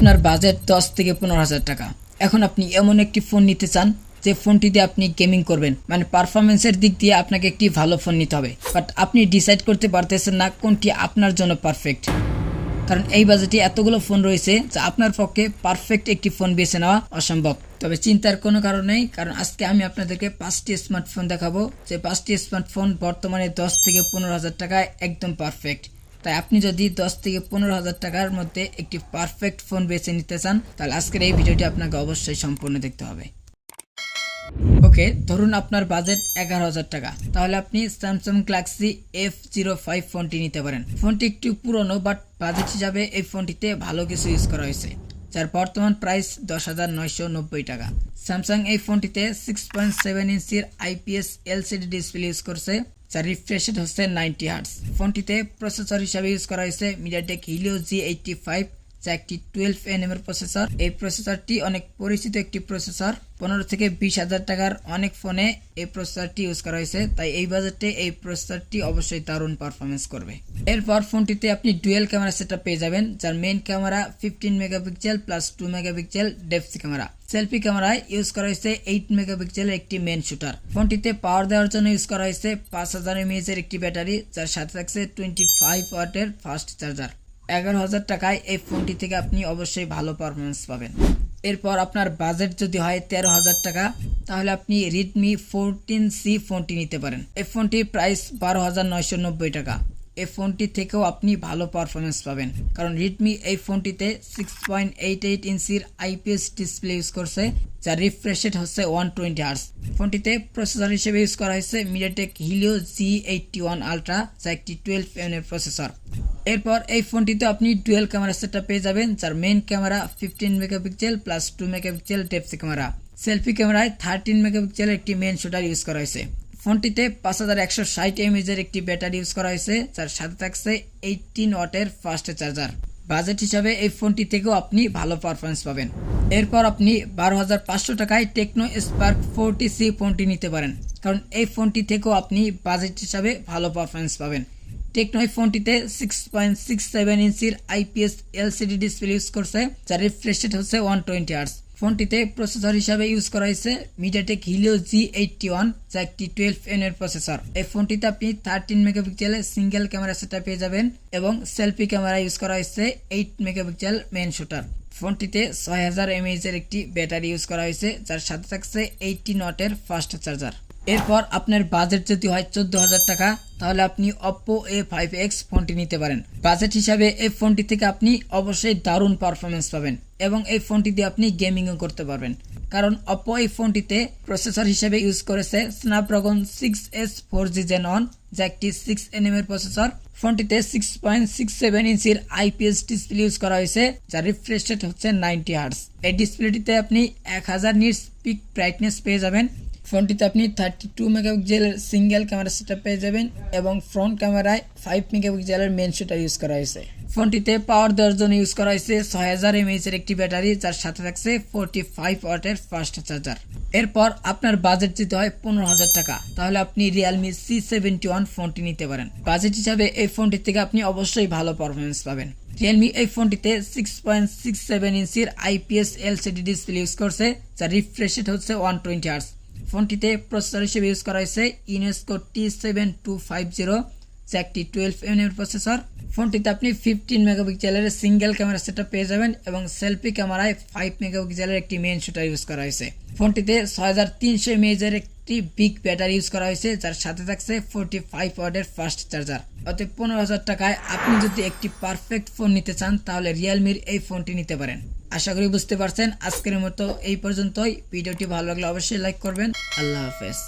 আপনার বাজেট দশ থেকে পনেরো হাজার টাকা। এখন আপনি এমন একটি ফোন নিতে চান, যে ফোনটি দিয়ে আপনি গেমিং করবেন। মানে পারফরমেন্সের দিক দিয়ে আপনাকে একটি ভালো ফোন নিতে হবে। বাট আপনি ডিসাইড করতে পারতেছেন না, কোনটি আপনার জন্য পারফেক্ট কারণ এই বাজেটে এতগুলো ফোন রয়েছে, যা আপনার পক্ষে পারফেক্ট একটি ফোন বেছে নেওয়া অসম্ভব। তবে চিন্তার কোনো কারণ নেই, কারণ আজকে আমি আপনাদেরকে পাঁচটি স্মার্টফোন দেখাবো, যে পাঁচটি স্মার্টফোন বর্তমানে দশ থেকে পনেরো হাজার টাকায় একদম পারফেক্ট তাই আপনি যদি দশ থেকে পনেরো হাজার টাকার মধ্যে একটি পারফেক্ট ফোন বেছে নিতে চান, তাহলে আজকের এই ভিডিওটি আপনাকে অবশ্যই সম্পূর্ণ দেখতে হবে। ওকে, ধরুন আপনার বাজেট এগারো হাজার টাকা। তাহলে আপনি Samsung Galaxy F zero five ফোনটি নিতে পারেন। ফোনটি একটু পুরনো বাট বাজেট হিসাবে এই ফোনটিতে ভালো কিছু ইউজ করা হয়েছে। যার বর্তমান প্রাইস দশ হাজার নয়শো নব্বই টাকা। স্যামসাং এই ফোনটিতে সিক্স পয়েন্ট সেভেন ইঞ্চির আইপিএস এলসিডি ডিসপ্লে ইউজ করছে, যার রিফ্রেশ হচ্ছে নাইনটি হার্টস ফোনটিতে প্রসেসর হিসাবে ইউজ করা হয়েছে MediaTek Helio G eighty five যা একটি টুয়েলভ এনএম এর প্রসেসর এই প্রসেসরটি অনেক পরিচিত একটি প্রসেসর পনেরো থেকে বিশ হাজার টাকার অনেক ফোনে এই প্রসেসরটি ইউজ করা হয়েছে। তাই এই বাজেটে এই প্রসেসরটি অবশ্যই দারুণ পারফরমেন্স করবে। এরপর ফোনটিতে আপনি ডুয়েল ক্যামেরা সেট পেয়ে যাবেন, যার main camera fifteen megapixel plus two megapixel depth camera selfie ক্যামেরায় ইউজ করা হয়েছে এইট মেগাপিক্সেলের একটি মেন শুটার ফোনটিতে পাওয়ার দেওয়ার জন্য ইউজ করা হয়েছে পাঁচ হাজার এমএএচ এর একটি ব্যাটারি, যার সাথে থাকছে টোয়েন্টি ফাইভ ওয়াটের ফাস্ট চার্জার এগারো হাজার টাকায় এই ফোনটি থেকে আপনি অবশ্যই ভালো পারফরমেন্স পাবেন। এরপর আপনার বাজেট যদি হয় তেরো হাজার টাকা, তাহলে আপনি রেডমি ফোরটিন সি ফোনটি নিতে পারেন। এই ফোনটির প্রাইস বারো হাজার নয়শো নব্বই টাকা। এই ফোনটি থেকেও আপনি ভালো পারফরমেন্স পাবেন। কারণ রেডমি এই ফোনটিতে সিক্স পয়েন্ট এইট এইট ইঞ্চির আইপিএস ডিসপ্লে ইউজ করছে যার রিফ্রেশ রেট হচ্ছে ওয়ান টোয়েন্টি আর্স ফোনটিতে প্রসেসর হিসেবে ইউজ করা হয়েছে MediaTek Helio G eighty one ultra যা একটি টুয়েলভ এম প্রসেসর এরপর এই ফোনটিতে আপনি ডুয়েল ক্যামেরা সেটটা পেয়ে যাবেন, যার main camera fifteen megapixel plus two megapixel depth camera. Selfie ক্যামেরায় থার্টিন মেগাপিক্সেলের একটি মেইন শুটার ইউজ করা হয়েছে। ফোনটিতে পাঁচ হাজার একশো ষাট এমএজের একটি ব্যাটারি ইউজ করা হয়েছে, যার সাথে থাকছে এইটিন ওয়াটের ফাস্ট চার্জার বাজেট হিসাবে এই ফোনটি থেকেও আপনি ভালো পারফরমেন্স পাবেন। এরপর আপনি বারো হাজার পাঁচশো টাকায় টেকনো স্পার্ক ফোরটি সি ফোনটি নিতে পারেন, কারণ এই ফোনটি থেকেও আপনি বাজেট হিসাবে ভালো পারফরমেন্স পাবেন। টেকনো এই ফোনটিতে সিক্স পয়েন্ট সিক্স সেভেন ইঞ্চির আইপিএস এলসিডি ডিসপ্লে ইউজ করছে যার রিফ্রেশ রেট হচ্ছে ওয়ান টোয়েন্টি আর্স ফোনটিতে প্রসেসর হিসাবে ইউজ করা হয়েছে MediaTek Helio G eighty one যা একটি টুয়েলভ এন এর প্রসেসর এই ফোনটিতে আপনি থার্টিন মেগাপিক্সেলের সিঙ্গেল ক্যামেরা সেটা পেয়ে যাবেন এবং সেলফি ক্যামেরা ইউজ করা হয়েছে এইট মেগাপিক্সেল মেন শুটার ফোনটিতে ছয় হাজার এমএইচ এর একটি ব্যাটারি ইউজ করা হয়েছে, যার সাথে থাকছে এইটটি নটের ফাস্ট চার্জার এরপর আপনার বাজেট যদি হয় চোদ্দ হাজার টাকা, তাহলে আপনি অপ্পো এ ফাইভ এক্স ফোনটি নিতে পারেন। বাজেট হিসাবে এই ফোনটি থেকে আপনি অবশ্যই দারুণ পারফরমেন্স পাবেন এবং এই ফোনটি দিয়ে আপনি গেমিংও করতে পারবেন। কারণ অপ্পো এই ফোনটিতে প্রসেসর হিসেবে ইউজ করেছে Snapdragon six S four G Gen one যা একটি সিক্স এনএম এর প্রসেসর ফোনটিতে সিক্স পয়েন্ট সিক্স সেভেন ইঞ্চির আইপিএস ডিসপ্লে ইউজ করা হয়েছে, যার রিফ্রেশ রেট হচ্ছে নাইনটি হার্স এই ডিসপ্লেটিতে আপনি এক হাজার নিটস পিক ব্রাইটনেস পেয়ে যাবেন। ফোনটিতে আপনি থার্টি টু মেগাপিক্সেলের সিঙ্গেল ক্যামেরা সেটা পেয়ে যাবেন এবং ফ্রন্ট ক্যামেরায় ফাইভ মেগাপিক্সেলের মেন শুটার ইউজ করা হয়েছে। ফোনটিতে পাওয়ার জন্য ইউজ করা হয়েছে, ছয় হাজার এমএইচ এর একটি ব্যাটারি যার সাথে থাকছে ফোরটি ফাইভ ওয়াটের ফাস্ট চার্জার এরপর আপনার বাজেট যদি হয় পনেরো হাজার টাকা। তাহলে আপনি রিয়েলমি সি সেভেন্টি ওয়ান ফোনটি নিতে পারেন। বাজেট হিসাবে এই ফোনটি থেকে আপনি অবশ্যই ভালো পারফরমেন্স পাবেন। রিয়েলমি এই ফোনটিতে সিক্স পয়েন্ট সিক্স সেভেন ইঞ্চির আইপিএস এলসিডি ডিসপ্লে ইউজ করছে, যার রিফ্রেশ হচ্ছে ওয়ান টোয়েন্টি আর্স ফোনটিতে প্রসেসর হিসেবে ইউজ করা হয়েছে Unisoc T seven two five zero যা একটি টুয়েলভ এম এর প্রসেসর ফোনটিতে আপনি ফিফটিন মেগাপিক্সেলের সিঙ্গেল ক্যামেরা সেটআপ পেয়ে যাবেন এবং সেলফি ক্যামেরায় ফাইভ মেগাপিক্সেলের একটি মেন শুটার ইউজ করা হয়েছে। ফোনটিতে ছয় হাজার তিনশো এমএজের একটি বিগ ব্যাটারি ইউজ করা হয়েছে, যার সাথে থাকছে ফোরটি ফাইভ ওয়ার্ডের ফাস্ট চার্জার অতএব পনেরো হাজার টাকায় আপনি যদি একটি পারফেক্ট ফোন নিতে চান, তাহলে রিয়েলমির এই ফোনটি নিতে পারেন। আশা করি বুঝতে পারছেন। আজকের মতো এই পর্যন্তই। ভিডিওটি ভালো লাগলে অবশ্যই লাইক করবেন। আল্লাহ হাফেজ।